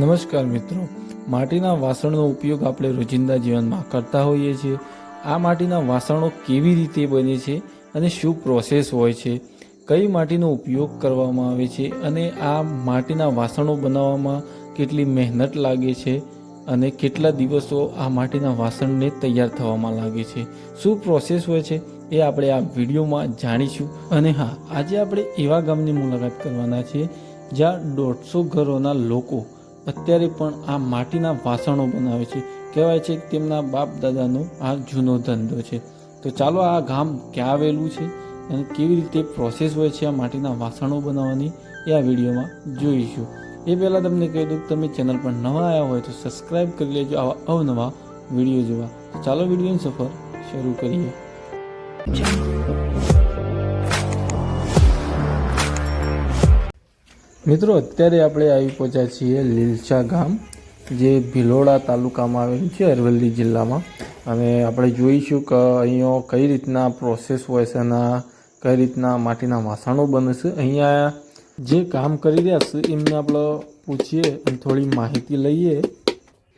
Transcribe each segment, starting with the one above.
નમસ્કાર મિત્રો. માટીના વાસણનો ઉપયોગ આપણે રોજિંદા જીવનમાં કરતા હોઈએ છીએ. આ માટીના વાસણો કેવી રીતે બને છે અને શું પ્રોસેસ હોય છે? કઈ માટીનો ઉપયોગ કરવામાં આવે છે અને આ માટીના વાસણો બનાવવામાં કેટલી મહેનત લાગે છે અને કેટલા દિવસો આ માટીના વાસણને તૈયાર થવામાં લાગે છે? શું પ્રોસેસ હોય છે એ આપણે આ વિડીયોમાં જાણીશું. અને હા, આજે આપણે એવા ગામની મુલાકાત કરવાના છીએ જ્યાં દોઢસો ઘરોના લોકો અત્યારે પણ આ માટીના વાસણો બનાવે છે. કહેવાય છે કે તેમના બાપ દાદાનો આ જૂનો ધંધો છે. તો ચાલો આ ગામ ક્યાં આવેલું છે અને કેવી રીતે પ્રોસેસ હોય છે આ માટીના વાસણો બનાવવાની એ આ વિડીયોમાં જોઈશું. એ પહેલાં તમને કહી દઉં કે તમે ચેનલ પર નવા આવ્યા હોય તો સબસ્ક્રાઈબ કરી લેજો આવા અવનવા વીડિયો જોવા. તો ચાલો વિડીયોની સફર શરૂ કરીએ. મિત્રો, અત્યારે આપણે આવી પહોંચ્યા છીએ લીલચા ગામ, જે ભિલોડા તાલુકામાં આવેલું છે, અરવલ્લી જિલ્લામાં. અને આપણે જોઈશું કે અહીંયા કઈ રીતના પ્રોસેસ હોય છે એના કઈ રીતના માટીના વાસણો બને છે. અહીંયા જે કામ કરી રહ્યા છે, એમને આપણે પૂછીએ અને થોડી માહિતી લઈએ.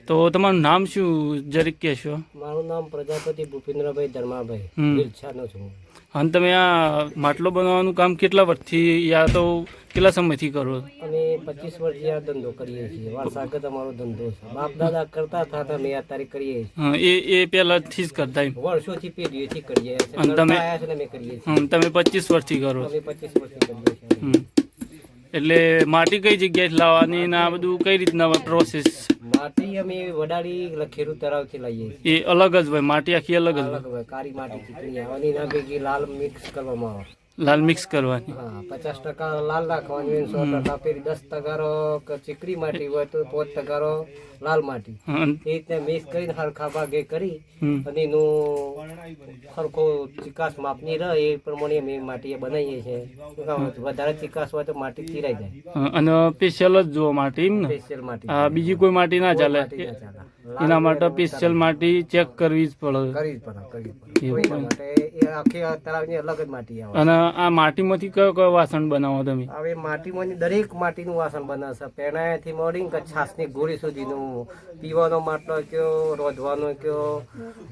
તો તમારું નામ શું જરીક કહેશો? મારું નામ પ્રજાપતિ ભૂપેન્દ્રભાઈ ધર્માભાઈ હમ. છું અને તમે આ માટલો બનાવવાનું કામ કેટલા વર્ષથી યા તો કેટલા સમયથી કરો? અમે પચીસ વર્ષથી આ ધંધો કરીએ છીએ. વારસાગત અમારો ધંધો છે. બાપ દાદા કરતા હતા અમે અત્યારે કરીએ છીએ. એ એ પહેલાથી જ કરતા વર્ષોથી પેઢીઓથી કરીએ અને તમે- અમે કરીએ છીએ. તમે પચીસ વર્ષથી કરો અમે પચીસ વર્ષથી કરીએ છીએ. એટલે માટી કઈ જગ્યાએ લાવવાની ને આ બધું કઈ રીતના પ્રોસેસ માટી અમે વડાડી લખેરું તળાવથી લઈએ એ અલગ જ હોય માટી આખી અલગ જ હોય. કાળી માટી ચીકણી આવે એના ભેગી લાલ મિક્સ કરવામાં આવે. લાલ મિક્સ કરવાની. પચાસ ટકા લાલ રાખવાની સો ટકા પેલી દસ ટકારો કે ચીકણી માટી હોય તો પાંચ ટકારો લાલ માટી. એ રીતે મિક્સ કરીને હરખા ભાગે કરી અને એનું હરખો ચિકાસ માપની રહે એ પ્રમાણે અમે માટી બનાવીએ છીએ. વધારે ચિકાસ હોય તો માટી ચીરાઈ જાય. અને સ્પેશિયલ જ જો માટી સ્પેશિયલ માટી. બીજી કોઈ માટી ના ચાલે. એના માટે સ્પેશિયલ માટી ચેક કરવી જ પડે. માટે આખી આ અલગ જ માટી અને આ માટીમાંથી કયો કયો વાસણ બનાવો તમે? હવે માટીમાંની દરેક માટીનું વાસણ બનાવશે પેણાથી મોડી કે છાસની ગોળી સુધીનું. પીવાનો માટલો કયો રોધવાનો કયો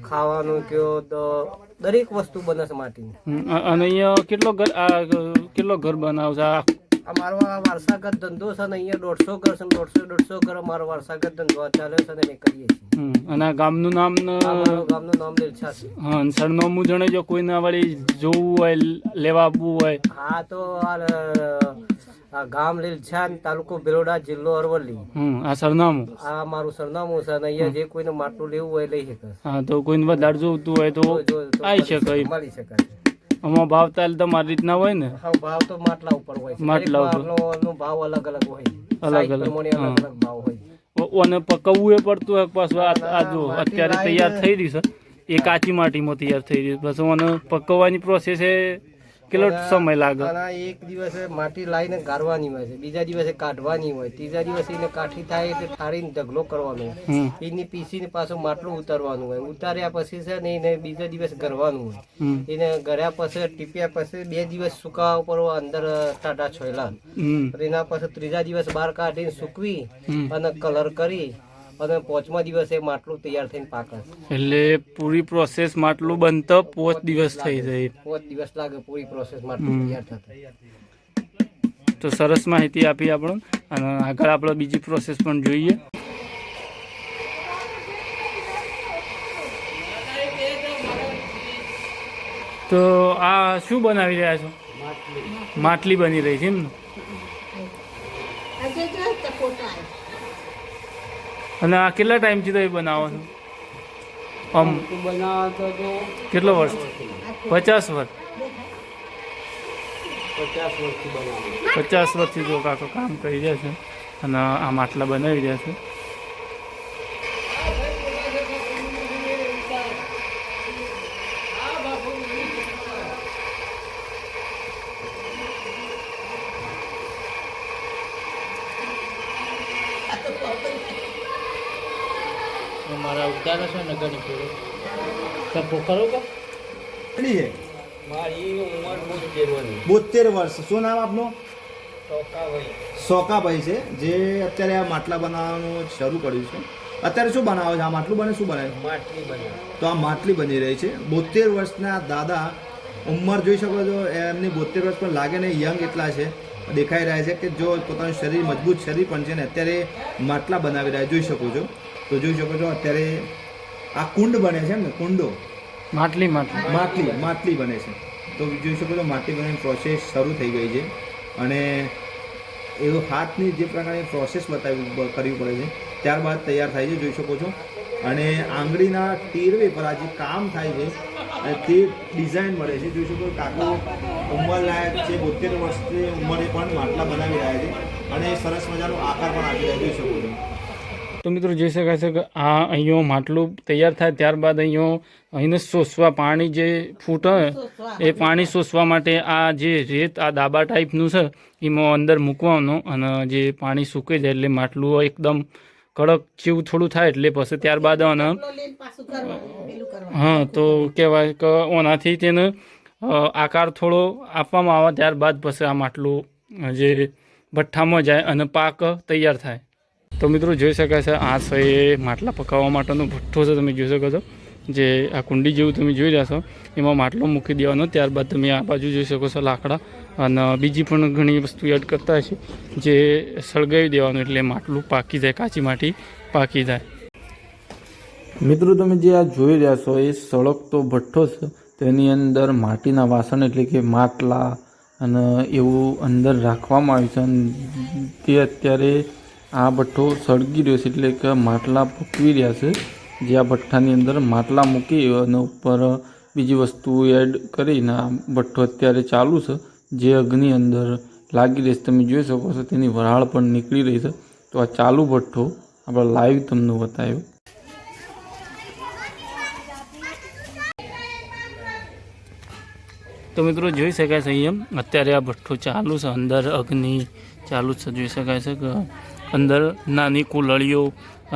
ખાવાનો કયો તો દરેક વસ્તુ બનાવશે માટીની. અને અહીંયા કેટલો ઘર કેટલો ઘર બનાવશે? આ આ વારસાગત ધંધો છે ને અહીંયા દોઢસો ઘર છે દોઢસો દોઢસો ઘર મારો વારસાગત ધંધો ચાલે છે ને કરીએ છીએ. અને આ ગામનું નામ ગામનું નામ દિલછા છે. હા સરનામું જણાવજો કોઈને વળી જોવું હોય લેવા આવવું હોય. હા તો આ આ ગામ લીલછા તાલુકો બિલોડા જિલ્લો અરવલ્લી. આ સરનામું. આ મારું સરનામું છે અને અહીંયા જે કોઈને માટલું લેવું હોય લઈ શકે. હા તો કોઈને વધારે જોવતું હોય તો આવી શકે. મળી શકાય. આમાં ભાવ તાલ તમારી રીતના હોય ને. ભાવ તો માટલા ઉપર હોય માટલા ઉપર. ભાવ અલગ અલગ હોય. અલગ અલગ. ભાવ હોય. ઓને અને પકવવું એ પડતું હોય પાછું આ આ જો અત્યારે તૈયાર થઈ રહી છે. એ કાચી માટીમાં તૈયાર થઈ રહી છે. પછી મને પકવવાની પ્રોસેસ એ કેટલો સમય લાગે? અને એક દિવસે માટી લાવીને ગાળવાની હોય છે. બીજા દિવસે કાઢવાની હોય. ત્રીજા દિવસે એને કાઠી થાય એટલે ઠારીને ઢગલો કરવાનો એની પીસીને પાછું માટલું ઉતારવાનું હોય. ઉતાર્યા પછી છે ને એને બીજા દિવસ ગરવાનું હોય. એને ગર્યા પછી ટીપ્યા પછી બે દિવસ સુકાવા ઉપર અંદર ટાટા છોયલા. એના પછી ત્રીજા દિવસ બહાર કાઢીને સૂકવી અને કલર કરી અને પાંચમા દિવસે માટલું તૈયાર થઈને પાકે એટલે પૂરી પ્રોસેસ માટલું બનતો પોચ દિવસ થઈ જાય. પાંચ દિવસ લાગે પૂરી પ્રોસેસ માટલું તૈયાર થતા. તો સરસ માહિતી આપી આપણે અને આગળ આપણે બીજી પ્રોસેસ પણ જોઈએ. તો આ શું બનાવી રહ્યા છો? માટલી બની રહી છે એમ ને? અને આ કેટલા ટાઈમથી તમે બનાવો છો? આમ બનાવતો તો કેટલો વર્ષ? પચાસ વર્ષ. પચાસ વર્ષથી જો કાકો કામ કરી રહ્યા છે અને આમ આટલા બનાવી રહ્યા છે. ઉતારો છે ને ઘણી કરો કે? કેટલી છે? મારી ઉંમર બોતેર વર્ષ બોતેર વર્ષ. શું નામ આપનું? સોકાભાઈ છે જે અત્યારે આ માટલા બનાવવાનું શરૂ કર્યું છે. અત્યારે શું બનાવે છે? આ માટલું બને શું બને માટલી બને. તો આ માટલી બની રહી છે. બોતેર વર્ષના દાદા ઉંમર જોઈ શકો છો એમની બોતેર વર્ષ પણ લાગે ને યંગ એટલા છે. દેખાઈ રહ્યા છે કે જો પોતાનું શરીર મજબૂત શરીર પણ છે ને અત્યારે માટલા બનાવી રહ્યા જોઈ શકો છો. તો જોઈ શકો છો અત્યારે આ કુંડ બને છે ને કુંડો. માટલી માટલી. માટલી માટલી બને છે. તો જોઈ શકો છો માટલી બનવાની પ્રોસેસ શરૂ થઈ ગઈ છે. અને એવો હાથની જે પ્રકારની પ્રોસેસ બતાવી કરવી પડે છે ત્યારબાદ તૈયાર થાય છે જોઈ શકો છો. અને આંગળીના ટીરવે પર આ જે કામ થાય છે અને તે ડિઝાઇન મળે છે. જોઈ શકો છો કાકો ઉંમર લાયક છે બોતેર વર્ષની ઉંમરે પણ માટલા બનાવી રહ્યા છે. અને સરસ મજાનો આકાર પણ આપી રહ્યા જોઈ શકો છો. તો મિત્રો જોઈ શકાય છે કે આ અહીંયો માટલું તૈયાર થાય ત્યારબાદ અહીંયો અહીંને સોસવા પાણી જે ફૂટે એ પાણી સોસવા માટે આ જે રેત, આ દાબા ટાઈપનું છે, એમાં અંદર મૂકવાનું અને જે પાણી સૂકે જાય એટલે માટલું એકદમ કડક જેવું થોડું થાય એટલે પછી ત્યારબાદ હા, તો કહેવાય કે ઓનાથી તેને આકાર થોડો આપવામાં આવે ત્યારબાદ પછી આ માટલું જે ભઠ્ઠામાં જાય અને પાક તૈયાર થાય. તો મિત્રો જોઈ શકાય છે, આ છે એ માટલા પકાવવા માટેનો ભઠ્ઠો છે, તમે જોઈ શકો છો. જે આ કુંડી જેવું તમે જોઈ રહ્યા છો, એમાં માટલો મૂકી દેવાનો, ત્યારબાદ તમે આ બાજુ જોઈ શકો છો લાકડા. અને બીજી પણ ઘણી વસ્તુ એડ કરતા છે જે સળગાવી દેવાનું એટલે માટલું પાકી જાય, કાચી માટી પાકી જાય. મિત્રો તમે જે આ જોઈ રહ્યા છો, એ સળગતો ભઠ્ઠો છે, તેની અંદર માટીના વાસણ એટલે કે માટલા અને એવું અંદર રાખવામાં આવ્યું છે. અને તે અત્યારે આ ભઠ્ઠો સળગી રહ્યો છે એટલે કે માટલા પકવી રહ્યા છે. જે આ ભઠ્ઠાની અંદર માટલા મૂકી અને ઉપર બીજી વસ્તુ એડ કરીને આ ભઠ્ઠો અત્યારે ચાલુ છે. જે અગ્નિ અંદર લાગી રહી છે. તમે જોઈ શકો છો તેની વરાળ પણ નીકળી રહી છે. તો આ ચાલુ ભઠ્ઠો આપણે લાઈવ તમને બતાવ્યો. તો મિત્રો જોઈ શકાય છે અહીંયા. અત્યારે આ ભઠ્ઠો ચાલુ છે. અંદર અગ્નિ ચાલુ છે. જોઈ શકાય છે કે અંદર નાની કુલળીઓ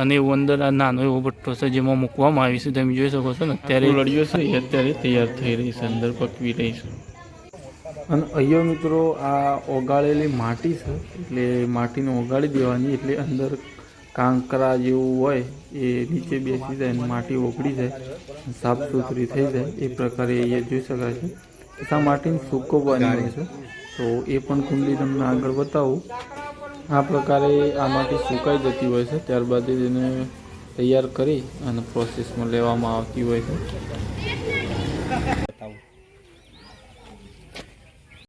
અને એવું અંદર આ નાનો એવો ભઠ્ઠો છે જેમાં મૂકવામાં આવી છે. તમે જોઈ શકો છો ને અત્યારે લડીઓ છે એ અત્યારે તૈયાર થઈ રહી છે અંદર પકવી રહી છે. અને અહીંયા મિત્રો આ ઓગાળેલી માટી છે એટલે માટીને ઓગાળી દેવાની એટલે અંદર કાંકરા જેવું હોય એ નીચે બેસી જાય અને માટી ઓગળી જાય સાફ સુથરી થઈ જાય એ પ્રકારે એ જોઈ શકાય છે. તથા માટીને સૂકો હોય છે. તો એ પણ કુંડલી તમને આગળ બતાવું. આ પ્રકારે આ માટી સુકાઈ જતી હોય છે. ત્યારબાદ એને તૈયાર કરી અને પ્રોસેસમાં લેવામાં આવતી હોય છે.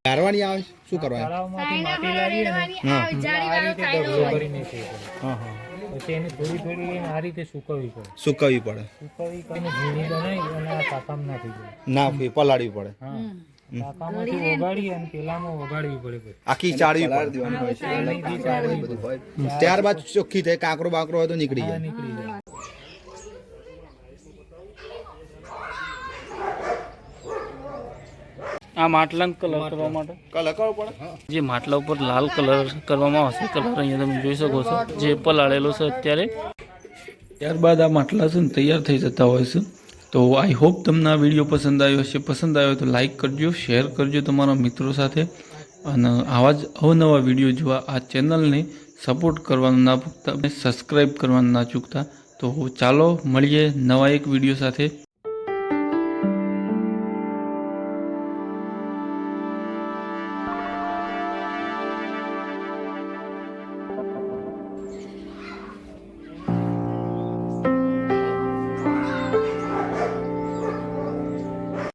ગારવાની આવે છે? શું કરવાનું? તળાવમાંથી માટી લાવીએ ને. હા. ડબલો ભરીને છે. હા હા. પછી એને થોડી થોડી આ રીતે સુકવવી પડે. સુકવવી પડે. સુકવવી કરીને ઝીણી બનાવી અને આ પાકામાં નાખી દે ના પલાળવી પડે. હા. આખી ચાળવી પડે ત્યારબાદ ચોખ્ખી થાય કાંકરો બાંકરો હોય તો નીકળી આ જાય. નીકળી જાય. આ માટલાને કલર કરવા માટે? કલર કરવો પડે? જે માટલા ઉપર લાલ કલર કરવામાં આવશે કલર અહીંયા તમે જોઈ શકો છો. જે પલાળેલો છે અત્યારે. ત્યારબાદ આ માટલા છે ને તૈયાર થઈ જતા હોય છે. તો આઈ હોપ તમને આ વીડિયો પસંદ આવ્યો હશે. પસંદ આવ્યો તો લાઈક કરજો શેર કરજો તમારા મિત્રો સાથે. અને આવા જ અવનવા વીડિયો જોવા આ ચેનલને સપોર્ટ કરવાનું ના ચૂકતા અને સબસ્ક્રાઈબ કરવાનું ના ચૂકતા. તો ચાલો મળીએ નવા એક વીડિયો સાથે.